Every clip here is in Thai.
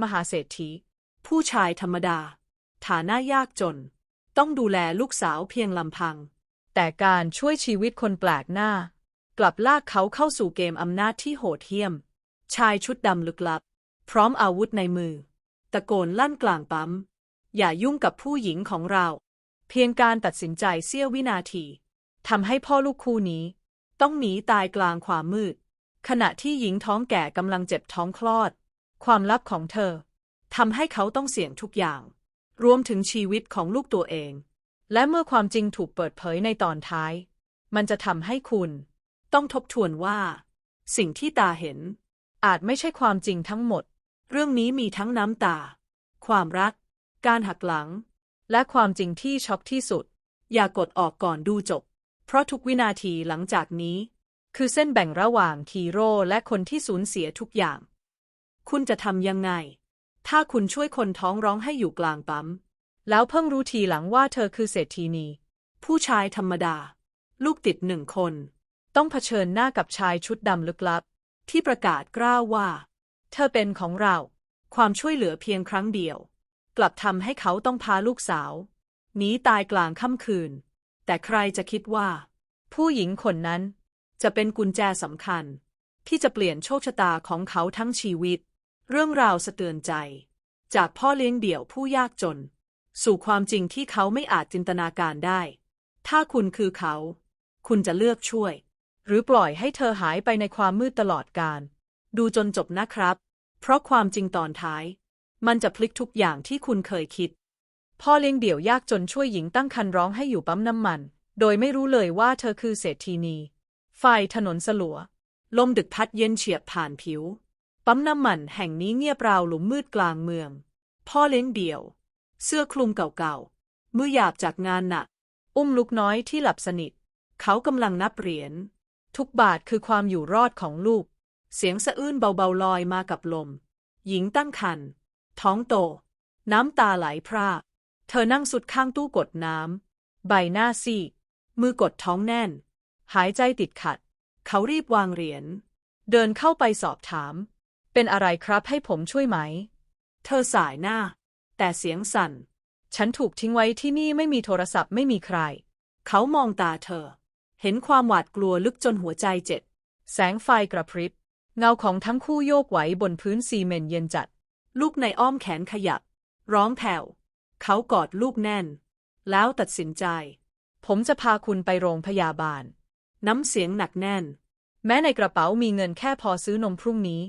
มหาเศรษฐี ผู้ชายธรรมดา ฐานะยากจน ต้องดูแลลูกสาวเพียงลำพัง แต่การช่วยชีวิตคนแปลกหน้า กลับลากเขาเข้าสู่เกมอำนาจที่โหดเหี้ยม ชายชุดดำลึกลับ พร้อมอาวุธในมือ ตะโกนลั่นกลางปั๊ม อย่ายุ่งกับผู้หญิงของเรา เพียงการตัดสินใจเสี้ยววินาทีทำให้พ่อลูกคู่นี้ ต้องหนีตายกลางความมืด ขณะที่หญิงท้องแก่กำลังเจ็บท้องคลอด ความลับของเธอทำให้เขาต้องเสี่ยงทุกอย่าง รวมถึงชีวิตของลูกตัวเอง และเมื่อความจริงถูกเปิดเผยในตอนท้าย มันจะทำให้คุณ ต้องทบทวนว่า สิ่งที่ตาเห็น อาจไม่ใช่ความจริงทั้งหมด เรื่องนี้มีทั้งน้ำตา ความรัก การหักหลัง และความจริงที่ช็อกที่สุด อย่ากดออกก่อนดูจบ เพราะทุกวินาทีหลังจากนี้ คือเส้นแบ่งระหว่างฮีโร่และคนที่สูญเสียทุกอย่าง คุณจะทำยังไง ถ้าคุณช่วยคนท้องร้องให้อยู่กลางปั๊ม แล้วเพิ่งรู้ทีหลังว่าเธอคือเศรษฐีนี ผู้ชายธรรมดา ลูกติดหนึ่งคน ต้องเผชิญหน้ากับชายชุดดำลึกลับ ที่ประกาศกล้าวว่า เธอเป็นของเรา ความช่วยเหลือเพียงครั้งเดียว กลับทำให้เขาต้องพาลูกสาวหนีตายกลางค่ำคืน แต่ใครจะคิดว่า ผู้หญิงคนนั้นจะเป็นกุญแจสำคัญ ที่จะเปลี่ยนโชคชะตาของเขาทั้งชีวิต เรื่องราวสะเตือนใจ จากพ่อเลี้ยงเดี่ยวผู้ยากจน สู่ความจริงที่เขาไม่อาจจินตนาการได้ ถ้าคุณคือเขา คุณจะเลือกช่วย หรือปล่อยให้เธอหายไปในความมืดตลอดกาลดูจนจบนะครับ เพราะความจริงตอนท้าย มันจะพลิกทุกอย่างที่คุณเคยคิด พ่อเลี้ยงเดี่ยวยากจนช่วยหญิงตั้งครรภ์ร้องให้อยู่ปั๊มน้ำมัน โดยไม่รู้เลยว่าเธอคือเศรษฐีนี ไฟถนนสลัว ลมดึกพัดเย็นเฉียบผ่านผิว ปั๊มน้ำมันแห่งนี้เงียบราวหลุมมืดกลางเมือง พ่อเลี้ยงเดี่ยว เสื้อคลุมเก่าๆ มือหยาบจากงานหนัก อุ้มลูกน้อยที่หลับสนิท เขากำลังนับเหรียญ ทุกบาทคือความอยู่รอดของลูก เสียงสะอื้นเบาๆลอยมากับลม หญิงตั้งครรภ์ท้องโต น้ำตาไหลพรากเธอนั่งสุดข้างตู้กดน้ำ ใบหน้าซีมือกดท้องแน่น หายใจติดขัด เขารีบวางเหรียญ เดินเข้าไปสอบถาม เป็นอะไรครับให้ผมช่วยไหม เธอสายหน้า แต่เสียงสั่น ฉันถูกทิ้งไว้ที่นี่ไม่มีโทรศัพท์ไม่มีใคร เขามองตาเธอ เห็นความหวาดกลัวลึกจนหัวใจเจ็บ แสงไฟกระพริบ เงาของทั้งคู่โยกไหวบนพื้นซีเมนต์เย็นจัด ลูกในอ้อมแขนขยับ ร้องแผ่ว เขากอดลูกแน่น แล้วตัดสินใจ ผมจะพาคุณไปโรงพยาบาล น้ำเสียงหนักแน่น แม้ในกระเป๋ามีเงินแค่พอซื้อนมพรุ่งนี้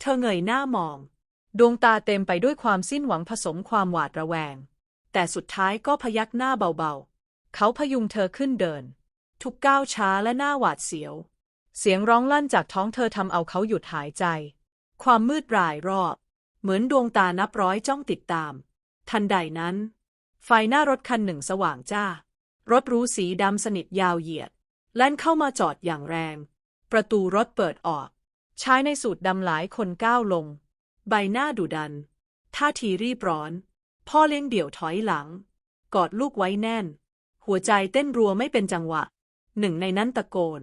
เธอเงยหน้ามอง ดวงตาเต็มไปด้วยความสิ้นหวังผสมความหวาดระแวง แต่สุดท้ายก็พยักหน้าเบาๆ เขาพยุงเธอขึ้นเดิน ทุกก้าวช้าและหน้าหวาดเสียว เสียงร้องลั่นจากท้องเธอทำเอาเขาหยุดหายใจ ความมืดรายรอบ เหมือนดวงตานับร้อยจ้องติดตาม ทันใดนั้น ไฟหน้ารถคันหนึ่งสว่างจ้า รถรูสีดำสนิทยาวเหยียด แล่นเข้ามาจอดอย่างแรง ประตูรถเปิดออก ชายในสูทดำหลายคนก้าวลง ใบหน้าดุดัน ท่าทีรีบร้อน พ่อเลี้ยงเดี่ยวถอยหลัง กอดลูกไว้แน่น หัวใจเต้นรัวไม่เป็นจังหวะ หนึ่งในนั้นตะโกน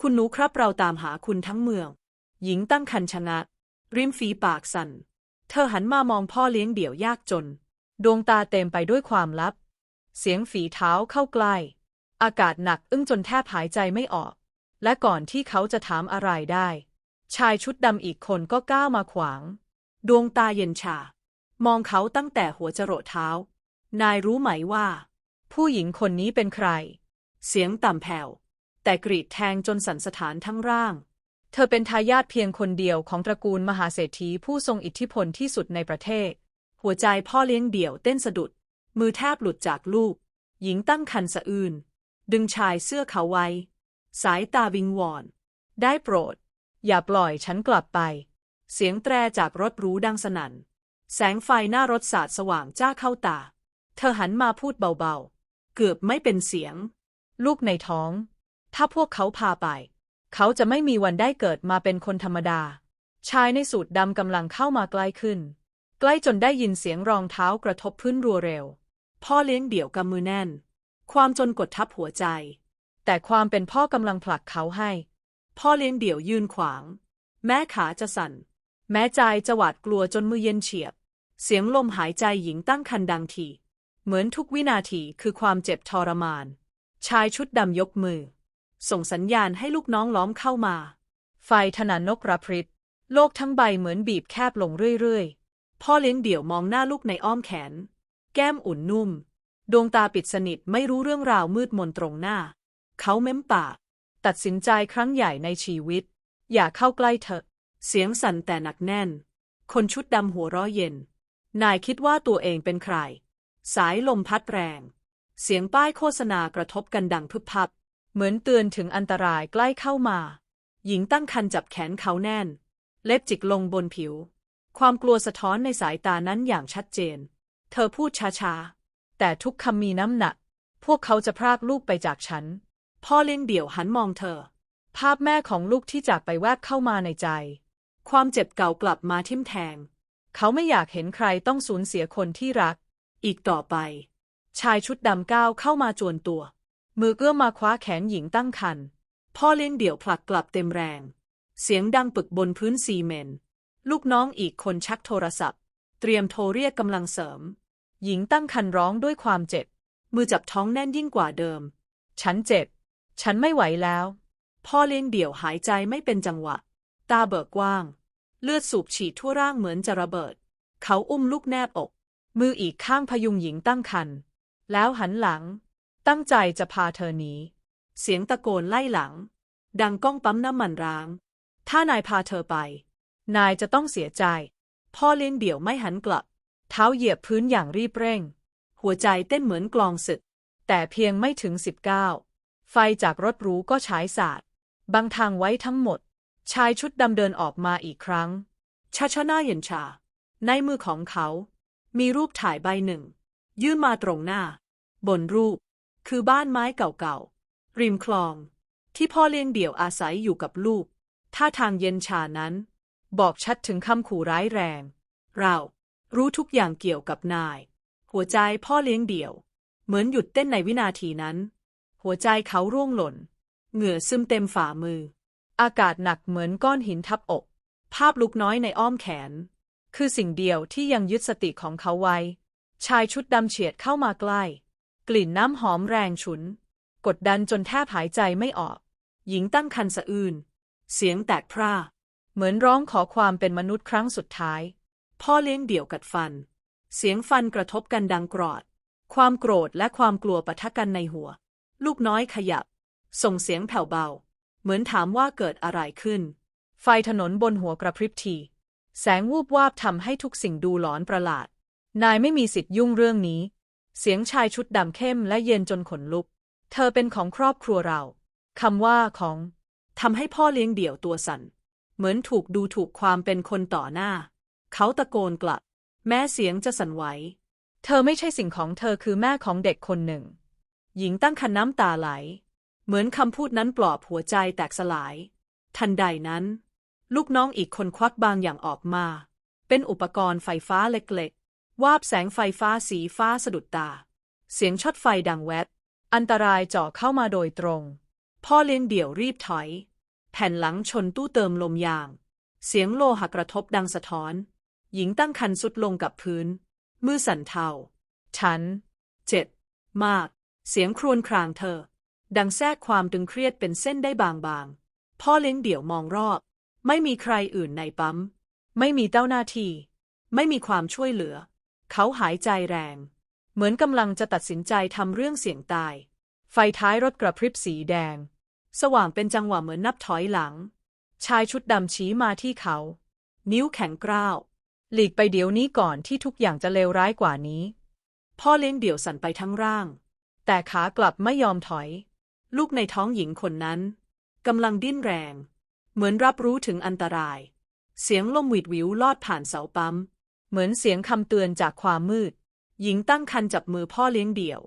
คุณหนูครับเราตามหาคุณทั้งเมือง หญิงตั้งคันชะงักริมฝีปากสั่น เธอหันมามองพ่อเลี้ยงเดี่ยวยากจน ดวงตาเต็มไปด้วยความลับ เสียงฝีเท้าเข้าใกล้ อากาศหนักอึ้งจนแทบหายใจไม่ออก และก่อนที่เขาจะถามอะไรได้ ชายชุดดำอีกคนก็ก้าวมาขวาง ดวงตาเย็นชา มองเขาตั้งแต่หัวจรดเท้า นายรู้ไหมว่า ผู้หญิงคนนี้เป็นใคร เสียงต่ำแผ่ว แต่กรีดแทงจนสันสถานทั้งร่าง เธอเป็นทายาทเพียงคนเดียวของตระกูลมหาเศรษฐีผู้ทรงอิทธิพลที่สุดในประเทศ หัวใจพ่อเลี้ยงเดี่ยวเต้นสะดุด มือแทบหลุดจากลูก หญิงตั้งคันสะอื้นดึงชายเสื้อเขาไว้ สายตาวิงวอน ได้โปรด อย่าปล่อยฉันกลับไป เสียงแตรจากรถรู้ดังสนั่น แสงไฟหน้ารถสาดสว่างจ้าเข้าตา เธอหันมาพูดเบาๆ เกือบไม่เป็นเสียง ลูกในท้อง ถ้าพวกเขาพาไป เขาจะไม่มีวันได้เกิดมาเป็นคนธรรมดา ชายในสูทดำกำลังเข้ามาใกล้ขึ้น ใกล้จนได้ยินเสียงรองเท้ากระทบพื้นรัวเร็ว พ่อเลี้ยงเดี่ยวกำมือแน่น ความจนกดทับหัวใจ แต่ความเป็นพ่อกำลังผลักเขาให้ พ่อเลี้ยงเดี่ยวยืนขวาง แม้ขาจะสั่น แม้ใจจะหวาดกลัวจนมือเย็นเฉียบ เสียงลมหายใจหญิงตั้งคันดังที เหมือนทุกวินาทีคือความเจ็บทรมาน ชายชุดดำยกมือ ส่งสัญญาณให้ลูกน้องล้อมเข้ามา ไฟถนานนกระพริบโลกทั้งใบเหมือนบีบแคบลงเรื่อยๆ พ่อเลี้ยงเดี่ยวมองหน้าลูกในอ้อมแขน แก้มอุ่นนุ่ม ดวงตาปิดสนิทไม่รู้เรื่องราวมืดมนตรงหน้า เขาเม้มปาก ตัดสินใจครั้งใหญ่ในชีวิต อย่าเข้าใกล้เถอเสียงสั่นแต่หนักแน่น คนชุดดำหัวร้อเย็น นายคิดว่าตัวเองเป็นใคร สายลมพัดแรง เสียงป้ายโฆษณากระทบกันดังพึบพับ เหมือนเตือนถึงอันตรายใกล้เข้ามา หญิงตั้งคันจับแขนเขาแน่น เล็บจิกลงบนผิว ความกลัวสะท้อนในสายตานั้นอย่างชัดเจน เธอพูดช้าๆ แต่ทุกคำมีน้ำหนัก พวกเขาจะพรากลูกไปจากฉัน พ่อเลี้ยงเดี่ยวหันมองเธอ ภาพแม่ของลูกที่จากไปแวบเข้ามาในใจ ความเจ็บเก่ากลับมาทิ่มแทง เขาไม่อยากเห็นใครต้องสูญเสียคนที่รัก อีกต่อไป ชายชุดดำก้าวเข้ามาจวนตัว มือเอื้อมมาคว้าแขนหญิงตั้งครรภ์พ่อเลี้ยงเดี่ยวผลักกลับเต็มแรง เสียงดังปึกบนพื้นซีเมนต์ลูกน้องอีกคนชักโทรศัพท์ เตรียมโทรเรียกกำลังเสริม หญิงตั้งครรภ์ร้องด้วยความเจ็บ มือจับท้องแน่นยิ่งกว่าเดิม ฉันเจ็บ ฉันไม่ไหวแล้ว พ่อเลี้ยงเดี่ยวหายใจไม่เป็นจังหวะ ตาเบิกกว้าง เลือดสูบฉีดทั่วร่างเหมือนจะระเบิด เขาอุ้มลูกแนบอก มืออีกข้างพยุงหญิงตั้งครรภ์แล้วหันหลัง ตั้งใจจะพาเธอหนีเสียงตะโกนไล่หลัง ดังก้องปั๊มน้ำมันร้าง ถ้านายพาเธอไป นายจะต้องเสียใจ พ่อเลี้ยงเดี่ยวไม่หันกลับ เท้าเหยียบพื้นอย่างรีบเร่ง หัวใจเต้นเหมือนกลองศึก แต่เพียงไม่ถึงสิบเก้า ไฟจากรถหรูก็ฉายสาดบังทางไว้ทั้งหมด ชายชุดดำเดินออกมาอีกครั้ง ชาชาหน้าเย็นชา ในมือของเขา มีรูปถ่ายใบหนึ่ง ยื่นมาตรงหน้า บนรูป คือบ้านไม้เก่าๆ ริมคลอง ที่พ่อเลี้ยงเดี่ยวอาศัยอยู่กับลูก ท่าทางเย็นชานั้น บอกชัดถึงคำขู่ร้ายแรง เรารู้ทุกอย่างเกี่ยวกับนาย หัวใจพ่อเลี้ยงเดี่ยว เหมือนหยุดเต้นในวินาทีนั้น หัวใจเขาร่วงหล่น เหงื่อซึมเต็มฝ่ามือ อากาศหนักเหมือนก้อนหินทับอก ภาพลูกน้อยในอ้อมแขน คือสิ่งเดียวที่ยังยึดสติของเขาไว้ ชายชุดดำเฉียดเข้ามาใกล้ กลิ่นน้ำหอมแรงฉุน กดดันจนแทบหายใจไม่ออก หญิงตั้งคันสะอื้นเสียงแตกพร่า เหมือนร้องขอความเป็นมนุษย์ครั้งสุดท้าย พ่อเลี้ยงเดี่ยวกัดฟัน เสียงฟันกระทบกันดังกรอด ความโกรธและความกลัวปะทะกันในหัว ลูกน้อยขยับ ส่งเสียงแผ่วเบา เหมือนถามว่าเกิดอะไรขึ้น ไฟถนนบนหัวกระพริบที แสงวูบวาบทำให้ทุกสิ่งดูหลอนประหลาด นายไม่มีสิทธิ์ยุ่งเรื่องนี้ เสียงชายชุดดำเข้มและเย็นจนขนลุก เธอเป็นของครอบครัวเรา คำว่าของทำให้พ่อเลี้ยงเดี่ยวตัวสั่น เหมือนถูกดูถูกความเป็นคนต่อหน้า เขาตะโกนกลับ แม้เสียงจะสั่นไหว เธอไม่ใช่สิ่งของเธอคือแม่ของเด็กคนหนึ่ง หญิงตั้งคันน้ำตาไหล เหมือนคำพูดนั้นปลอบหัวใจแตกสลาย ทันใดนั้น ลูกน้องอีกคนควักบางอย่างออกมา เป็นอุปกรณ์ไฟฟ้าเล็กๆ วาบแสงไฟฟ้าสีฟ้าสะดุดตา เสียงช็อตไฟดังแวบอันตรายเจาะเข้ามาโดยตรง พ่อเลี้ยงเดี่ยวรีบถอย แผ่นหลังชนตู้เติมลมยาง เสียงโลหะกระทบดังสะท้อน หญิงตั้งคันสุดลงกับพื้น มือสั่นเทา ฉัน เจ็บ มาก เสียงครวญครางเธอ ดังแทรกความตึงเครียดเป็นเส้นได้บางๆ พ่อเลี้ยงเดี่ยวมองรอบ ไม่มีใครอื่นในปั๊ม ไม่มีเจ้าหน้าที่ ไม่มีความช่วยเหลือ เขาหายใจแรง เหมือนกำลังจะตัดสินใจทำเรื่องเสี่ยงตาย ไฟท้ายรถกระพริบสีแดง สว่างเป็นจังหวะเหมือนนับถอยหลัง ชายชุดดำชี้มาที่เขา นิ้วแข็งกร้าว หลีกไปเดี๋ยวนี้ก่อนที่ทุกอย่างจะเลวร้ายกว่านี้ พ่อเลี้ยงเดี่ยวสั่นไปทั้งร่าง แต่ขากลับไม่ยอมถอย ลูกในท้องหญิงคนนั้นกำลังดิ้นแรง เหมือนรับรู้ถึงอันตราย เสียงลมหวิดวิวลอดผ่านเสาปั๊ม เหมือนเสียงคำเตือนจากความมืด หญิงตั้งคันจับมือพ่อเลี้ยงเดี่ยว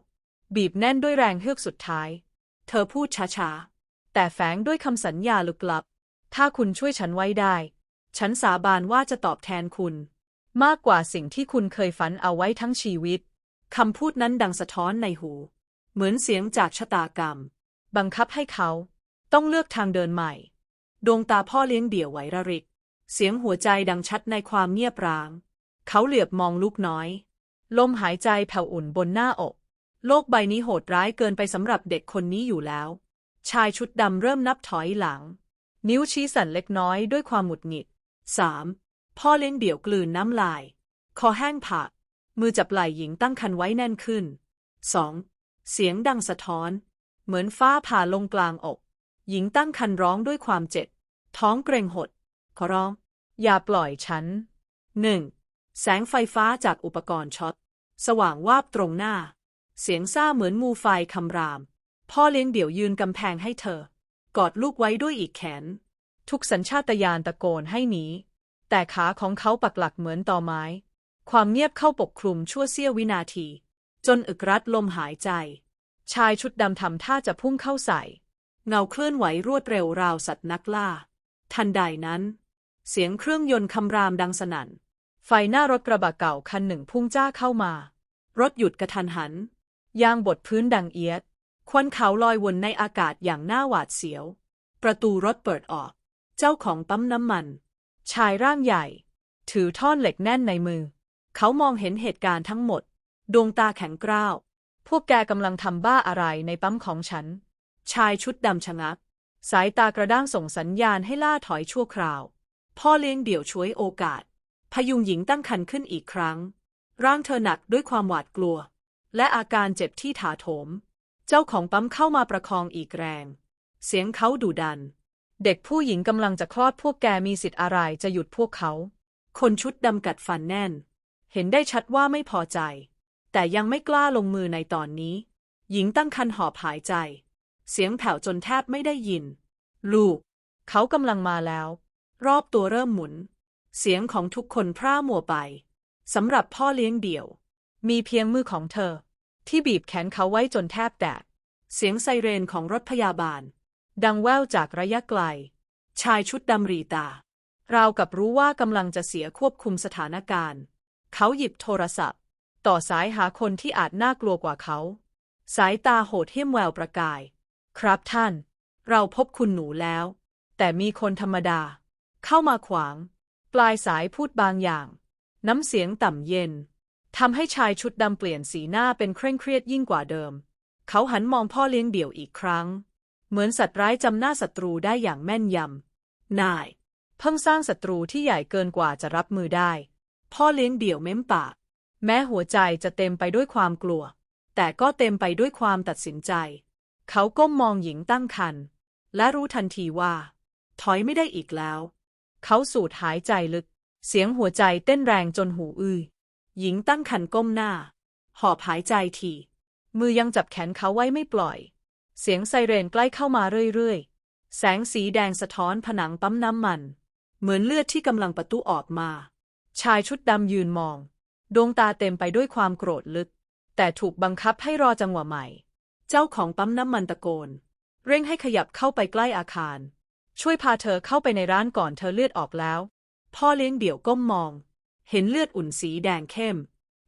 บีบแน่นด้วยแรงเฮือกสุดท้าย เธอพูดช้าๆ แต่แฝงด้วยคำสัญญาลึกลับ ถ้าคุณช่วยฉันไว้ได้ ฉันสาบานว่าจะตอบแทนคุณ มากกว่าสิ่งที่คุณเคยฝันเอาไว้ทั้งชีวิตคำพูดนั้นดังสะท้อนในหู เหมือนเสียงจากชะตากรรม บังคับให้เขาต้องเลือกทางเดินใหม่ ดวงตาพ่อเลี้ยงเดี่ยวไหวระริก เสียงหัวใจดังชัดในความเงียบร้าง เขาเหลือบมองลูกน้อย ลมหายใจแผ่วอุ่นบนหน้าอก โลกใบนี้โหดร้ายเกินไปสำหรับเด็กคนนี้อยู่แล้ว ชายชุดดำเริ่มนับถอยหลัง นิ้วชี้สั่นเล็กน้อยด้วยความหงุดหงิดสามพ่อเลี้ยงเดี่ยวกลืนน้ำลาย คอแห้งผากมือจับไหล่หญิงตั้งคันไว้แน่นขึ้นสอง เสียงดังสะท้อน เหมือนฟ้าผ่าลงกลางอก หญิงตั้งคันร้องด้วยความเจ็บ ท้องเกรงหด ขอร้อง อย่าปล่อยฉันหนึ่งแสงไฟฟ้าจากอุปกรณ์ช็อต สว่างวาบตรงหน้า เสียงซ่าเหมือนมูไฟคำราม พ่อเลี้ยงเดี่ยวยืนกำแพงให้เธอ กอดลูกไว้ด้วยอีกแขน ทุกสัญชาตญาณตะโกนให้หนี แต่ขาของเขาปักหลักเหมือนตอไม้ ความเงียบเข้าปกคลุมชั่วเสี้ยววินาที จนอึกรัดลมหายใจ ชายชุดดำทำท่าจะพุ่งเข้าใส่ เงาเคลื่อนไหวรวดเร็วราวสัตว์นักล่า ทันใดนั้น เสียงเครื่องยนต์คำรามดังสนั่น ไฟหน้ารถกระบะเก่าคันหนึ่งพุ่งจ้าเข้ามา รถหยุดกระทันหัน ยางบดพื้นดังเอียด ควันขาวลอยวนในอากาศอย่างน่าหวาดเสียว ประตูรถเปิดออก เจ้าของปั๊มน้ำมัน ชายร่างใหญ่ ถือท่อนเหล็กแน่นในมือ เขามองเห็นเหตุการณ์ทั้งหมด ดวงตาแข็งกร้าว พวกแกกำลังทำบ้าอะไรในปั๊มของฉัน ชายชุดดำชะงัก สายตากระด้างส่งสัญญาณให้ล่าถอยชั่วคราว พ่อเลี้ยงเดี่ยวช่วยโอกาส พยุงหญิงตั้งครรภ์ขึ้นอีกครั้ง ร่างเธอหนักด้วยความหวาดกลัว และอาการเจ็บที่ถาโถม เจ้าของปั๊มเข้ามาประคองอีกแรง เสียงเขาดุดัน เด็กผู้หญิงกำลังจะคลอดพวกแกมีสิทธิ์อะไรจะหยุดพวกเขา คนชุดดำกัดฟันแน่น เห็นได้ชัดว่าไม่พอใจ แต่ยังไม่กล้าลงมือในตอนนี้ หญิงตั้งคันหอบหายใจ เสียงแผ่วจนแทบไม่ได้ยิน ลูก เขากำลังมาแล้ว รอบตัวเริ่มหมุน เสียงของทุกคนพร่ามัวไปสำหรับพ่อเลี้ยงเดี่ยว มีเพียงมือของเธอ ที่บีบแขนเขาไว้จนแทบแตก เสียงไซเรนของรถพยาบาล ดังแว่วจากระยะไกล ชายชุดดำรีตา ราวกับรู้ว่ากำลังจะเสียควบคุมสถานการณ์ เขาหยิบโทรศัพท์ ต่อสายหาคนที่อาจน่ากลัวกว่าเขา สายตาโหดเหี้ยมแววประกาย ครับท่าน เราพบคุณหนูแล้ว แต่มีคนธรรมดา เข้ามาขวาง ปลายสายพูดบางอย่าง น้ำเสียงต่ำเย็นทำให้ชายชุดดำเปลี่ยนสีหน้าเป็นเคร่งเครียดยิ่งกว่าเดิม เขาหันมองพ่อเลี้ยงเดี่ยวอีกครั้ง เหมือนสัตว์ร้ายจำหน้าศัตรูได้อย่างแม่นยำ นาย เพิ่งสร้างศัตรูที่ใหญ่เกินกว่าจะรับมือได้ พ่อเลี้ยงเดี่ยวเม้มปาก แม้หัวใจจะเต็มไปด้วยความกลัว แต่ก็เต็มไปด้วยความตัดสินใจ เขาก้มมองหญิงตั้งครรภ์และรู้ทันทีว่า ถอยไม่ได้อีกแล้ว เขาสูดหายใจลึก เสียงหัวใจเต้นแรงจนหูอื้อหญิงตั้งครรภ์ก้มหน้า หอบหายใจทีมือยังจับแขนเขาไว้ไม่ปล่อย เสียงไซเรนใกล้เข้ามาเรื่อยๆ แสงสีแดงสะท้อนผนังปั๊มน้ำมัน เหมือนเลือดที่กำลังประตุออกมา ชายชุดดำยืนมอง ดวงตาเต็มไปด้วยความโกรธลึก แต่ถูกบังคับให้รอจังหวะใหม่ เจ้าของปั๊มน้ำมันตะโกน เร่งให้ขยับเข้าไปใกล้อาคาร ช่วยพาเธอเข้าไปในร้านก่อนเธอเลือดออกแล้ว พ่อเลี้ยงเดี่ยวก้มมอง เห็นเลือดอุ่นสีแดงเข้ม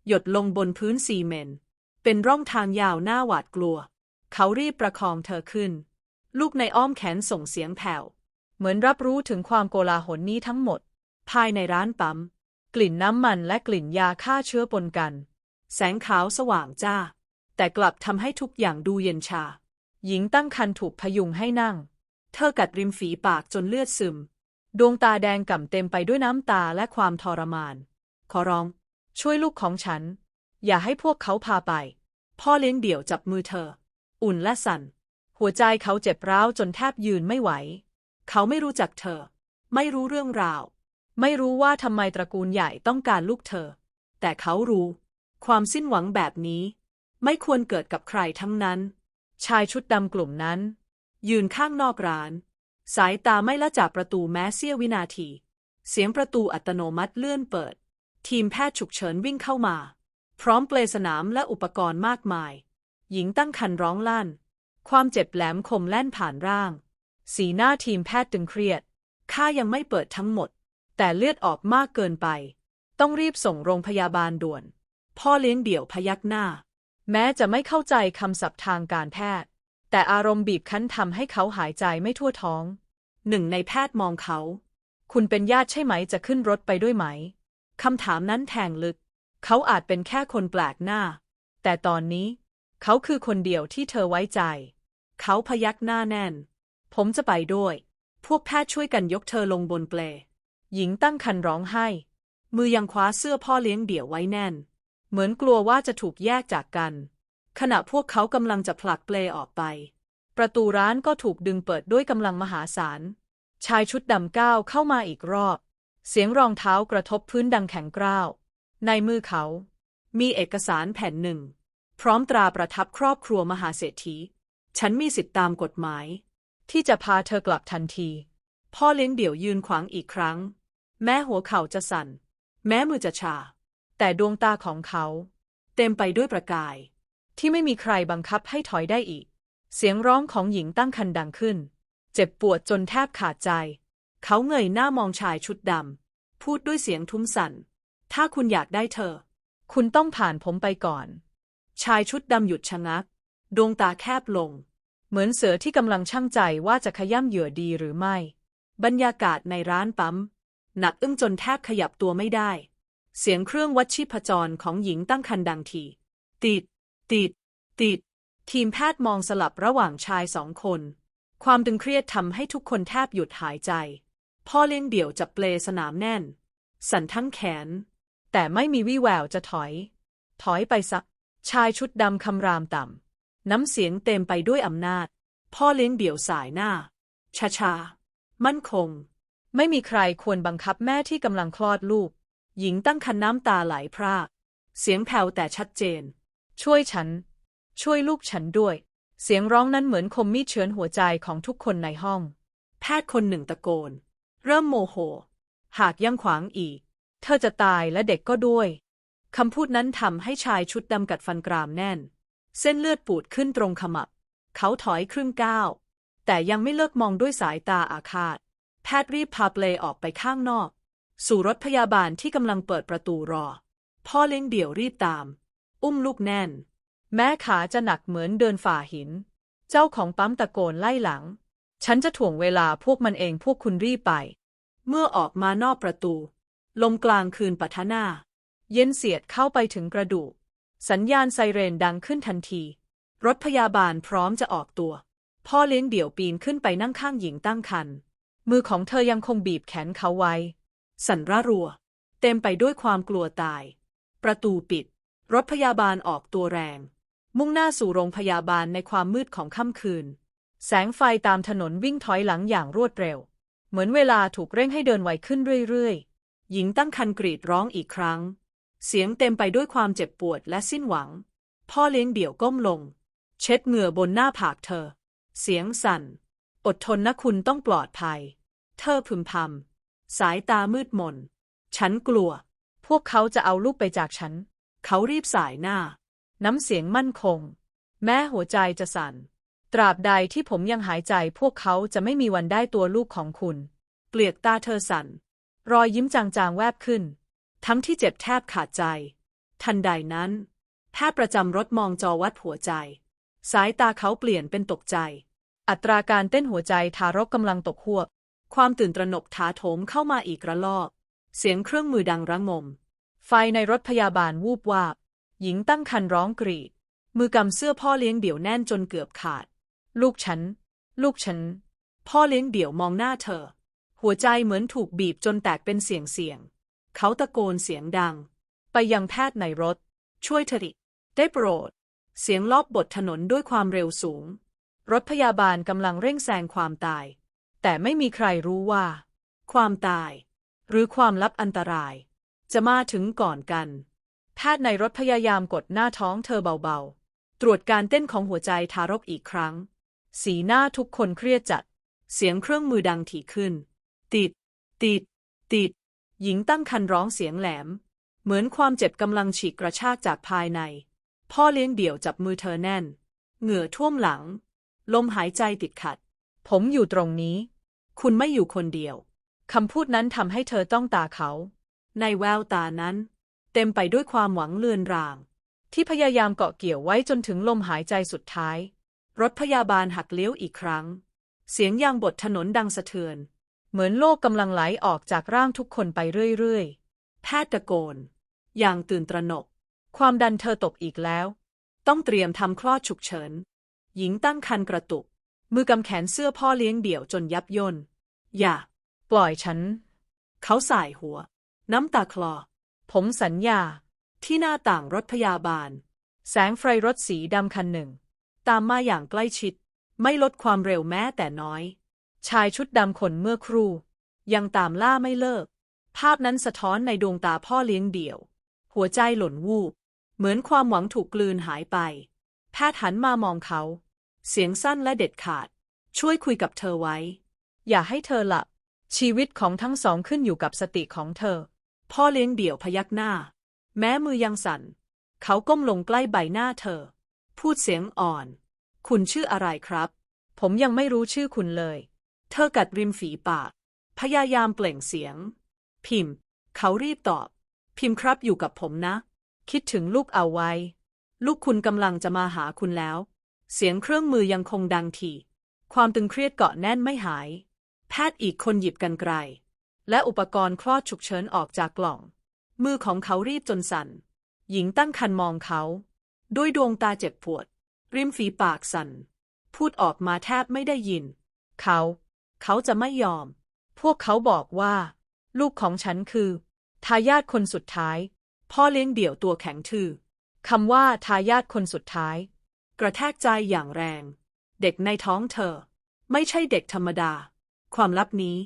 หยดลงบนพื้นซีเมนต์เป็นร่องทางยาวหน้าหวาดกลัว เขารีบประคองเธอขึ้น ลูกในอ้อมแขนส่งเสียงแผ่ว เหมือนรับรู้ถึงความโกลาหลนี้ทั้งหมด ภายในร้านปั๊ม กลิ่นน้ำมันและกลิ่นยาฆ่าเชื้อปนกัน แสงขาวสว่างจ้า แต่กลับทำให้ทุกอย่างดูเย็นชา หญิงตั้งครรภ์ถูกพยุงให้นั่ง เธอกัดริมฝีปากจนเลือดซึม ดวงตาแดงก่ำเต็มไปด้วยน้ำตาและความทรมาน ขอร้อง ช่วยลูกของฉัน อย่าให้พวกเขาพาไป พ่อเลี้ยงเดี่ยวจับมือเธอ อุ่นและสั่น หัวใจเขาเจ็บร้าวจนแทบยืนไม่ไหว เขาไม่รู้จักเธอ ไม่รู้เรื่องราว ไม่รู้ว่าทำไมตระกูลใหญ่ต้องการลูกเธอ แต่เขารู้ ความสิ้นหวังแบบนี้ ไม่ควรเกิดกับใครทั้งนั้น ชายชุดดำกลุ่มนั้น ยืนข้างนอกร้าน สายตาไม่ละจากประตูแม้เสี้ยววินาที เสียงประตูอัตโนมัติเลื่อนเปิด ทีมแพทย์ฉุกเฉินวิ่งเข้ามา พร้อมเปลสนามและอุปกรณ์มากมาย หญิงตั้งครรภ์ร้องลั่น ความเจ็บแหลมคมแล่นผ่านร่าง สีหน้าทีมแพทย์ตึงเครียดข้ายังไม่เปิดทั้งหมด แต่เลือดออกมากเกินไป ต้องรีบส่งโรงพยาบาลด่วน พ่อเลี้ยงเดี่ยวพยักหน้า แม้จะไม่เข้าใจคำศัพท์ทางการแพทย์ แต่อารมณ์บีบคั้นทำให้เขาหายใจไม่ทั่วท้อง หนึ่งในแพทย์มองเขา คุณเป็นญาติใช่ไหมจะขึ้นรถไปด้วยไหมคำถามนั้นแทงลึก เขาอาจเป็นแค่คนแปลกหน้า แต่ตอนนี้ เขาคือคนเดียวที่เธอไว้ใจ เขาพยักหน้าแน่น ผมจะไปด้วย พวกแพทย์ช่วยกันยกเธอลงบนเปล หญิงตั้งครรภ์ร้องไห้ มือยังคว้าเสื้อพ่อเลี้ยงเดี่ยวไว้แน่น เหมือนกลัวว่าจะถูกแยกจากกัน ขณะพวกเขากำลังจะผลักเปลออกไป ประตูร้านก็ถูกดึงเปิดด้วยกำลังมหาศาล ชายชุดดำก้าวเข้ามาอีกรอบ เสียงรองเท้ากระทบพื้นดังแข็งกร้าว ในมือเขา มีเอกสารแผ่นหนึ่ง พร้อมตราประทับครอบครัวมหาเศรษฐี ฉันมีสิทธิตามกฎหมาย ที่จะพาเธอกลับทันที พ่อเลี้ยงเดี่ยวยืนขวางอีกครั้ง แม้หัวเข่าจะสั่น แม้มือจะชา แต่ดวงตาของเขา เต็มไปด้วยประกาย ที่ไม่มีใครบังคับให้ถอยได้อีก เสียงร้องของหญิงตั้งครรภ์ดังขึ้น เจ็บปวดจนแทบขาดใจ เขาเงยหน้ามองชายชุดดำพูดด้วยเสียงทุ้มสั่น ถ้าคุณอยากได้เธอ คุณต้องผ่านผมไปก่อน ชายชุดดำหยุดชะงัก ดวงตาแคบลง เหมือนเสือที่กำลังช่างใจว่าจะขย่ำเหยื่อดีหรือไม่ บรรยากาศในร้านปั๊ม หนักอึ้งจนแทบขยับตัวไม่ได้ เสียงเครื่องวัดชีพจรของหญิงตั้งครรภ์ดังที ติด ติด ติด ทีมแพทย์มองสลับระหว่างชายสองคน ความตึงเครียดทำให้ทุกคนแทบหยุดหายใจ พ่อเลี้ยงเดี่ยวจับเปลสนามแน่น สั่นทั้งแขน แต่ไม่มีวี่แววจะถอย ถอยไปสัก ชายชุดดำคำรามต่ำ น้ำเสียงเต็มไปด้วยอำนาจ พ่อเลี้ยงเดี่ยวสายหน้าชาชามั่นคง ไม่มีใครควรบังคับแม่ที่กำลังคลอดลูก หญิงตั้งคันน้ำตาไหลพราก เสียงแผ่วแต่ชัดเจน ช่วยฉัน ช่วยลูกฉันด้วย เสียงร้องนั้นเหมือนคมมีดเฉือนหัวใจของทุกคนในห้อง แพทย์คนหนึ่งตะโกน เริ่มโมโห หากยังขวางอีก เธอจะตายและเด็กก็ด้วย คำพูดนั้นทำให้ชายชุดดำกัดฟันกรามแน่น เส้นเลือดปูดขึ้นตรงขมับ เขาถอยครึ่งก้าว แต่ยังไม่เลิกมองด้วยสายตาอาฆาต แพทย์รีบพาเปลออกไปข้างนอก สู่รถพยาบาลที่กำลังเปิดประตูรอ พ่อเลี้ยงเดี่ยวรีบตาม อุ้มลูกแน่น แม้ขาจะหนักเหมือนเดินฝ่าหิน เจ้าของปั๊มตะโกนไล่หลัง ฉันจะถ่วงเวลาพวกมันเองพวกคุณรีบไป เมื่อออกมานอกประตู ลมกลางคืนปะทะหน้า เย็นเสียดเข้าไปถึงกระดูก สัญญาณไซเรนดังขึ้นทันที รถพยาบาลพร้อมจะออกตัว พ่อเลี้ยงเดี่ยวปีนขึ้นไปนั่งข้างหญิงตั้งครรภ์ มือของเธอยังคงบีบแขนเขาไว้ สั่นระรัว เต็มไปด้วยความกลัวตาย ประตูปิด รถพยาบาลออกตัวแรง มุ่งหน้าสู่โรงพยาบาลในความมืดของค่ำคืน แสงไฟตามถนนวิ่งถอยหลังอย่างรวดเร็ว เหมือนเวลาถูกเร่งให้เดินไวขึ้นเรื่อยหญิงตั้งครรภ์กรีดร้องอีกครั้ง เสียงเต็มไปด้วยความเจ็บปวดและสิ้นหวัง พ่อเลี้ยงเดี่ยวก้มลง เช็ดเหงื่อบนหน้าผากเธอ เสียงสั่น อดทนนะคุณต้องปลอดภัย เธอพึมพำสายตามืดมน ฉันกลัว พวกเขาจะเอาลูกไปจากฉัน เขารีบสายหน้า น้ำเสียงมั่นคง แม้หัวใจจะสั่น ตราบใดที่ผมยังหายใจพวกเขาจะไม่มีวันได้ตัวลูกของคุณ เปลือกตาเธอสั่น รอยยิ้มจางๆแวบขึ้น ทั้งที่เจ็บแทบขาดใจ ทันใดนั้นแพทย์ประจำรถมองจอวัดหัวใจ สายตาเขาเปลี่ยนเป็นตกใจ อัตราการเต้นหัวใจทารกกำลังตกหว ความตื่นตระหนกถาโถมเข้ามาอีกระลอก เสียงเครื่องมือดังระงม ไฟในรถพยาบาลวูบวาบ หญิงตั้งครรภ์ร้องกรีด มือกำเสื้อพ่อเลี้ยงเดี่ยวแน่นจนเกือบขาด ลูกฉัน ลูกฉัน พ่อเลี้ยงเดี่ยวมองหน้าเธอ หัวใจเหมือนถูกบีบจนแตกเป็นเสียงเสียง เขาตะโกนเสียงดัง ไปยังแพทย์ในรถ ช่วยเธอดิได้โปรด เสียงลอบบทถนนด้วยความเร็วสูง รถพยาบาลกำลังเร่งแซงความตาย แต่ไม่มีใครรู้ว่า ความตาย หรือความลับอันตราย จะมาถึงก่อนกัน แพทย์ในรถพยายามกดหน้าท้องเธอเบาๆ ตรวจการเต้นของหัวใจทารกอีกครั้ง สีหน้าทุกคนเครียดจัด เสียงเครื่องมือดังถี่ขึ้น ติด ติด ติด หญิงตั้งคันร้องเสียงแหลม เหมือนความเจ็บกำลังฉีกกระชากจากภายใน พ่อเลี้ยงเดี่ยวจับมือเธอแน่น เหงื่อท่วมหลัง ลมหายใจติดขัด ผมอยู่ตรงนี้ คุณไม่อยู่คนเดียว คำพูดนั้นทำให้เธอต้องตาเขา ในแววตานั้น เต็มไปด้วยความหวังเลือนราง ที่พยายามเกาะเกี่ยวไว้จนถึงลมหายใจสุดท้าย รถพยาบาลหักเลี้ยวอีกครั้ง เสียงยางบดถนนดังสะเทือน เหมือนโลกกำลังไหลออกจากร่างทุกคนไปเรื่อยๆ แพทย์ตะโกน อย่างตื่นตระหนก ความดันเธอตกอีกแล้ว ต้องเตรียมทำคลอดฉุกเฉิน หญิงตั้งครรภ์กระตุก มือกำแขนเสื้อพ่อเลี้ยงเดี่ยวจนยับย่นอย่า ปล่อยฉัน เขาสายหัว น้ำตาคลอ ผมสัญญา ที่หน้าต่างรถพยาบาล แสงไฟรถสีดำคันหนึ่ง ตามมาอย่างใกล้ชิด ไม่ลดความเร็วแม้แต่น้อย ชายชุดดำคนเมื่อครู่ ยังตามล่าไม่เลิก ภาพนั้นสะท้อนในดวงตาพ่อเลี้ยงเดี่ยว หัวใจหล่นวูบ เหมือนความหวังถูกกลืนหายไป แพทย์หันมามองเขา เสียงสั้นและเด็ดขาด ช่วยคุยกับเธอไว้ อย่าให้เธอหลับ ชีวิตของทั้งสองขึ้นอยู่กับสติของเธอ พ่อเลี้ยงเดี่ยวพยักหน้า แม้มือยังสั่น เขาก้มลงใกล้ใบหน้าเธอ พูดเสียงอ่อน คุณชื่ออะไรครับ ผมยังไม่รู้ชื่อคุณเลย เธอกัดริมฝีปาก พยายามเปล่งเสียง พิมพ์ เขารีบตอบ พิมพ์ครับอยู่กับผมนะ คิดถึงลูกเอาไว้ ลูกคุณกำลังจะมาหาคุณแล้ว เสียงเครื่องมือยังคงดังที ความตึงเครียดเกาะแน่นไม่หาย แพทย์อีกคนหยิบกันไกล และอุปกรณ์คลอดฉุกเฉินออกจากกล่อง มือของเขารีบจนสั่น หญิงตั้งคันมองเขา ด้วยดวงตาเจ็บปวด ริมฝีปากสั่น พูดออกมาแทบไม่ได้ยิน เขา เขาจะไม่ยอม พวกเขาบอกว่า ลูกของฉันคือ ทายาทคนสุดท้าย พ่อเลี้ยงเดี่ยวตัวแข็งทื่อคำว่าทายาทคนสุดท้าย กระแทกใจอย่างแรง เด็กในท้องเธอ ไม่ใช่เด็กธรรมดา ความลับนี้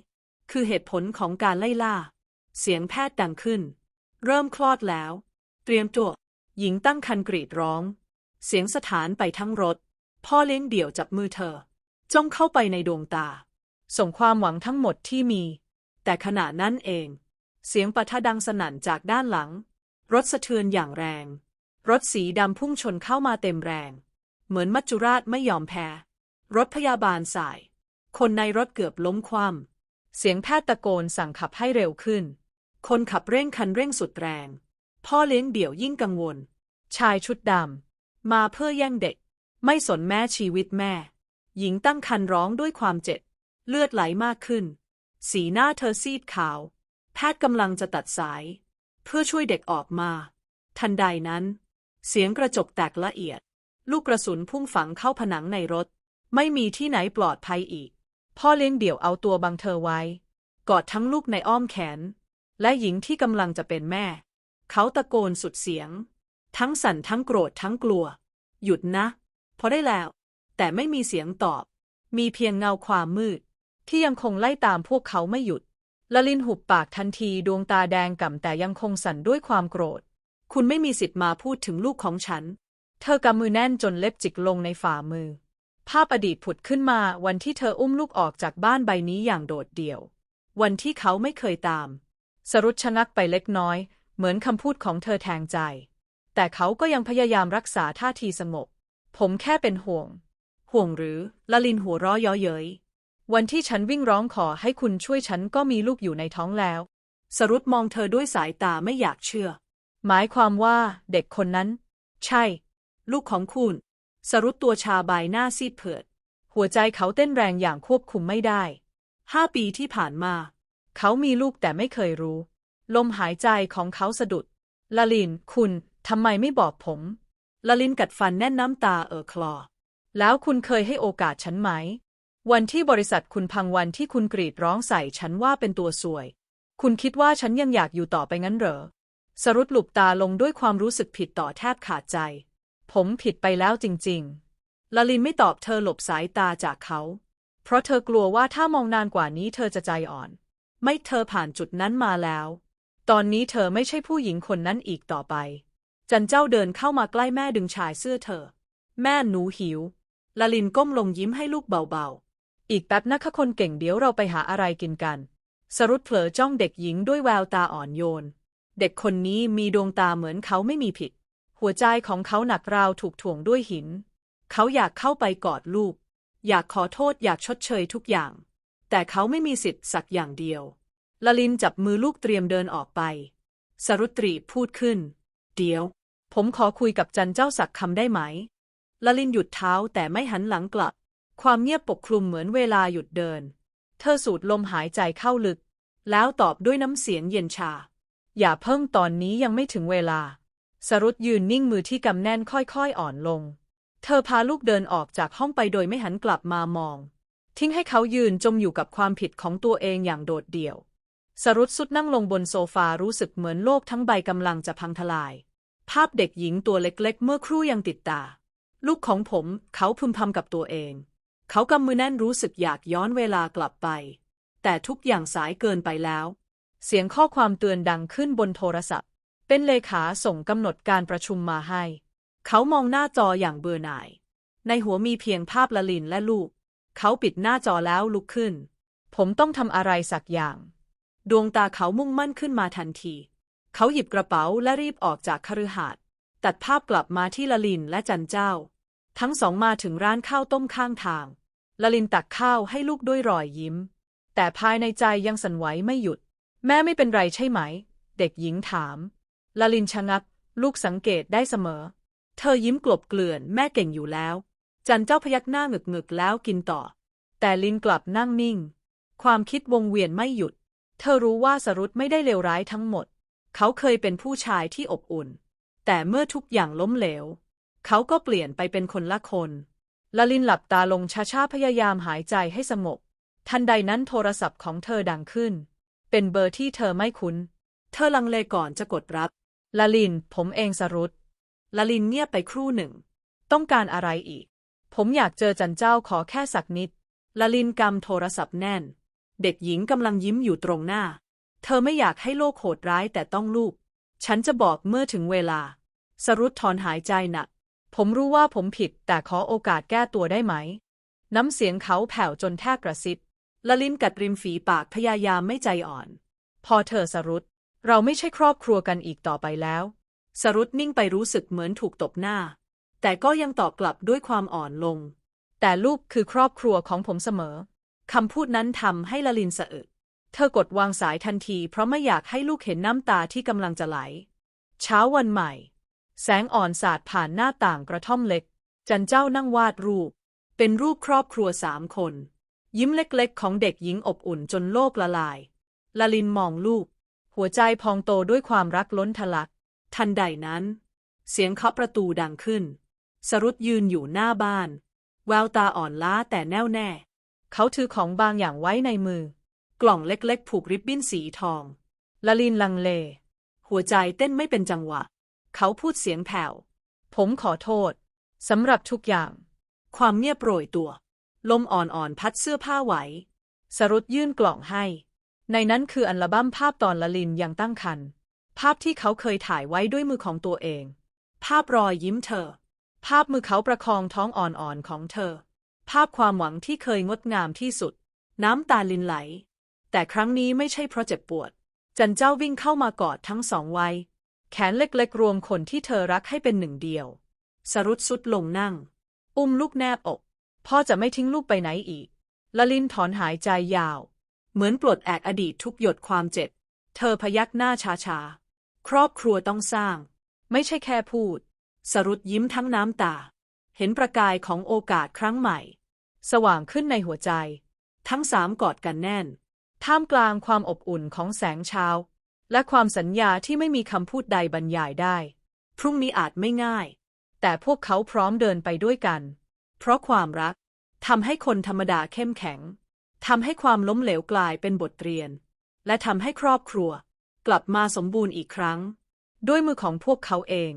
คือเหตุผลของการไล่ล่า เสียงแพทย์ดังขึ้น เริ่มคลอดแล้ว เตรียมตัว หญิงตั้งคันกรีดร้อง เสียงสถานไปทั้งรถ พ่อเลี้ยงเดี่ยวจับมือเธอ จ้องเข้าไปในดวงตา ส่งความหวังทั้งหมดที่มี แต่ขณะนั้นเอง เสียงปะทะดังสนั่นจากด้านหลัง รถสะเทือนอย่างแรง รถสีดำพุ่งชนเข้ามาเต็มแรง เหมือนมัจจุราชไม่ยอมแพ้ รถพยาบาลสาย คนในรถเกือบล้มคว่ำเสียงแพทย์ตะโกนสั่งขับให้เร็วขึ้น คนขับเร่งคันเร่งสุดแรง พ่อเลี้ยงเดี่ยวยิ่งกังวล ชายชุดดำมาเพื่อแย่งเด็ก ไม่สนแม่ชีวิตแม่ หญิงตั้งคันร้องด้วยความเจ็บ เลือดไหลมากขึ้น สีหน้าเธอซีดขาว แพทย์กำลังจะตัดสาย เพื่อช่วยเด็กออกมา ทันใดนั้น เสียงกระจกแตกละเอียด ลูกกระสุนพุ่งฝังเข้าผนังในรถ ไม่มีที่ไหนปลอดภัยอีก พ่อเลี้ยงเดี่ยวเอาตัวบังเธอไว้ กอดทั้งลูกในอ้อมแขน และหญิงที่กำลังจะเป็นแม่ เขาตะโกนสุดเสียง ทั้งสั่นทั้งโกรธทั้งกลัว หยุดนะ พอได้แล้ว แต่ไม่มีเสียงตอบ มีเพียงเงาความมืด ที่ยังคงไล่ตามพวกเขาไม่หยุดละลินหุบปากทันทีดวงตาแดงก่ำแต่ยังคงสั่นด้วยความโกรธ คุณไม่มีสิทธิ์มาพูดถึงลูกของฉัน เธอกำมือแน่นจนเล็บจิกลงในฝ่ามือ ภาพอดีตผุดขึ้นมาวันที่เธออุ้มลูกออกจากบ้านใบนี้อย่างโดดเดี่ยว วันที่เขาไม่เคยตาม สรุดชะงักไปเล็กน้อย เหมือนคำพูดของเธอแทงใจ แต่เขาก็ยังพยายามรักษาท่าทีสงบ ผมแค่เป็นห่วง ห่วงหรือละลินหัวราะเย้อเย้ยวันที่ฉันวิ่งร้องขอให้คุณช่วยฉันก็มีลูกอยู่ในท้องแล้ว สรุดมองเธอด้วยสายตาไม่อยากเชื่อ หมายความว่าเด็กคนนั้น ใช่ ลูกของคุณ สรุดตัวชาใบหน้าซีดเผือด หัวใจเขาเต้นแรงอย่างควบคุมไม่ได้ ห้าปีที่ผ่านมา เขามีลูกแต่ไม่เคยรู้ ลมหายใจของเขาสะดุดลาลิน คุณ ทำไมไม่บอกผมละลินกัดฟันแน่นน้ำตาเอ่อคลอ แล้วคุณเคยให้โอกาสฉันไหม วันที่บริษัทคุณพังวันที่คุณกรีดร้องใส่ฉันว่าเป็นตัวสวย คุณคิดว่าฉันยังอยากอยู่ต่อไปงั้นเหรอ สรุดหลุบตาลงด้วยความรู้สึกผิดต่อแทบขาดใจ ผมผิดไปแล้วจริงๆลาลินไม่ตอบเธอหลบสายตาจากเขา เพราะเธอกลัวว่าถ้ามองนานกว่านี้เธอจะใจอ่อน ไม่เธอผ่านจุดนั้นมาแล้ว ตอนนี้เธอไม่ใช่ผู้หญิงคนนั้นอีกต่อไป จันเจ้าเดินเข้ามาใกล้แม่ดึงชายเสื้อเธอ แม่หนูหิวลาลินก้มลงยิ้มให้ลูกเบาๆ อีกแป๊บนะคะคนเก่งเดี๋ยวเราไปหาอะไรกินกัน สรุดเผลอจ้องเด็กหญิงด้วยแววตาอ่อนโยน เด็กคนนี้มีดวงตาเหมือนเขาไม่มีผิด หัวใจของเขาหนักราวถูกถ่วงด้วยหิน เขาอยากเข้าไปกอดลูก อยากขอโทษอยากชดเชยทุกอย่าง แต่เขาไม่มีสิทธิ์สักอย่างเดียว ลลินจับมือลูกเตรียมเดินออกไป สรุตรีพูดขึ้น เดี๋ยว ผมขอคุยกับจันเจ้าสักคำได้ไหม ลลินหยุดเท้าแต่ไม่หันหลังกลับ ความเงียบปกคลุมเหมือนเวลาหยุดเดิน เธอสูดลมหายใจเข้าลึก แล้วตอบด้วยน้ำเสียงเย็นชา อย่าเพิ่งตอนนี้ยังไม่ถึงเวลา สรุธยืนนิ่งมือที่กำแน่นค่อยๆอ่อนลง เธอพาลูกเดินออกจากห้องไปโดยไม่หันกลับมามอง ทิ้งให้เขายืนจมอยู่กับความผิดของตัวเองอย่างโดดเดี่ยว สรุธสุดนั่งลงบนโซฟารู้สึกเหมือนโลกทั้งใบกำลังจะพังทลาย ภาพเด็กหญิงตัวเล็กๆ เมื่อครู่ยังติดตา ลูกของผมเขาพึมพำกับตัวเอง เขากำมือแน่นรู้สึกอยากย้อนเวลากลับไป แต่ทุกอย่างสายเกินไปแล้ว เสียงข้อความเตือนดังขึ้นบนโทรศัพท์ เป็นเลขาส่งกำหนดการประชุมมาให้ เขามองหน้าจออย่างเบื่อหน่าย ในหัวมีเพียงภาพละลินและลูก เขาปิดหน้าจอแล้วลุกขึ้น ผมต้องทำอะไรสักอย่าง ดวงตาเขามุ่งมั่นขึ้นมาทันที เขาหยิบกระเป๋าและรีบออกจากคฤหาสน์ตัดภาพกลับมาที่ละลินและจันเจ้า ทั้งสองมาถึงร้านข้าวต้มข้างทางละลินตักข้าวให้ลูกด้วยรอยยิ้ม แต่ภายในใจยังสั่นไหวไม่หยุด แม่ไม่เป็นไรใช่ไหม เด็กหญิงถาม ลลินชะงัก ลูกสังเกตได้เสมอ เธอยิ้มกลบเกลื่อนแม่เก่งอยู่แล้ว จันเจ้าพยักหน้าหงึกงึกๆแล้วกินต่อ แต่ลินกลับนั่งนิ่ง ความคิดวงเวียนไม่หยุด เธอรู้ว่าสรุธไม่ได้เลวร้ายทั้งหมด เขาเคยเป็นผู้ชายที่อบอุ่น แต่เมื่อทุกอย่างล้มเหลว เขาก็เปลี่ยนไปเป็นคนละคนลลินหลับตาลงช้าๆพยายามหายใจให้สงบทันใดนั้นโทรศัพท์ของเธอดังขึ้น เป็นเบอร์ที่เธอไม่คุ้น เธอลังเลก่อนจะกดรับ ละลิน ผมเองสรุธละลินเงียบไปครู่หนึ่ง ต้องการอะไรอีก ผมอยากเจอจันเจ้าขอแค่สักนิดละลินกำโทรศัพท์แน่น เด็กหญิงกำลังยิ้มอยู่ตรงหน้า เธอไม่อยากให้โลกโหดร้ายแต่ต้องลูก ฉันจะบอกเมื่อถึงเวลา สรุธถอนหายใจหนัก ผมรู้ว่าผมผิดแต่ขอโอกาสแก้ตัวได้ไหม น้ำเสียงเขาแผ่วจนแทบกระซิบลลินกัดริมฝีปากพยายามไม่ใจอ่อน พอเธอสรุธ เราไม่ใช่ครอบครัวกันอีกต่อไปแล้ว สรุธนิ่งไปรู้สึกเหมือนถูกตบหน้า แต่ก็ยังตอบกลับด้วยความอ่อนลง แต่ลูกคือครอบครัวของผมเสมอ คำพูดนั้นทำให้ละลินสะอึก เธอกดวางสายทันที เพราะไม่อยากให้ลูกเห็นน้ำตาที่กำลังจะไหล เช้าวันใหม่ แสงอ่อนสาดผ่านหน้าต่างกระท่อมเล็ก จันเจ้านั่งวาดรูป เป็นรูปครอบครัวสามคน ยิ้มเล็กๆ ของเด็กหญิงอบอุ่นจนโลกละลายละลินมองลูก หัวใจพองโตด้วยความรักล้นทะลัก ทันใดนั้น เสียงเคาะประตูดังขึ้น สรุธยืนอยู่หน้าบ้าน แววตาอ่อนล้าแต่แน่วแน่ เขาถือของบางอย่างไว้ในมือ กล่องเล็กๆ ผูกริบบิ้นสีทองละลินลังเล หัวใจเต้นไม่เป็นจังหวะ เขาพูดเสียงแผ่ว ผมขอโทษสำหรับทุกอย่าง ความเงียบโปรยตัว ลมอ่อนๆ พัดเสื้อผ้าไหว สรุธยื่นกล่องให้ ในนั้นคืออัลบั้มภาพตอนละลินยังตั้งครรภ์ภาพที่เขาเคยถ่ายไว้ด้วยมือของตัวเอง ภาพรอยยิ้มเธอ ภาพมือเขาประคองท้องอ่อนๆของเธอ ภาพความหวังที่เคยงดงามที่สุด น้ำตาลินไหล แต่ครั้งนี้ไม่ใช่เพราะเจ็บปวด จันเจ้าวิ่งเข้ามากอดทั้งสองไว้ แขนเล็กๆรวมคนที่เธอรักให้เป็นหนึ่งเดียว สรุดสุดลงนั่ง อุ้มลูกแนบอก พ่อจะไม่ทิ้งลูกไปไหนอีกละลินถอนหายใจยาว เหมือนปลดแอกอดีตทุกหยดความเจ็บ เธอพยักหน้าช้าๆ ครอบครัวต้องสร้าง ไม่ใช่แค่พูด สรุดยิ้มทั้งน้ำตา เห็นประกายของโอกาสครั้งใหม่ สว่างขึ้นในหัวใจ ทั้งสามกอดกันแน่น ท่ามกลางความอบอุ่นของแสงเช้า และความสัญญาที่ไม่มีคำพูดใดบรรยายได้ พรุ่งนี้อาจไม่ง่าย แต่พวกเขาพร้อมเดินไปด้วยกัน เพราะความรักทำให้คนธรรมดาเข้มแข็ง ทำให้ความล้มเหลวกลายเป็นบทเรียน และทำให้ครอบครัว กลับมาสมบูรณ์อีกครั้ง ด้วยมือของพวกเขาเอง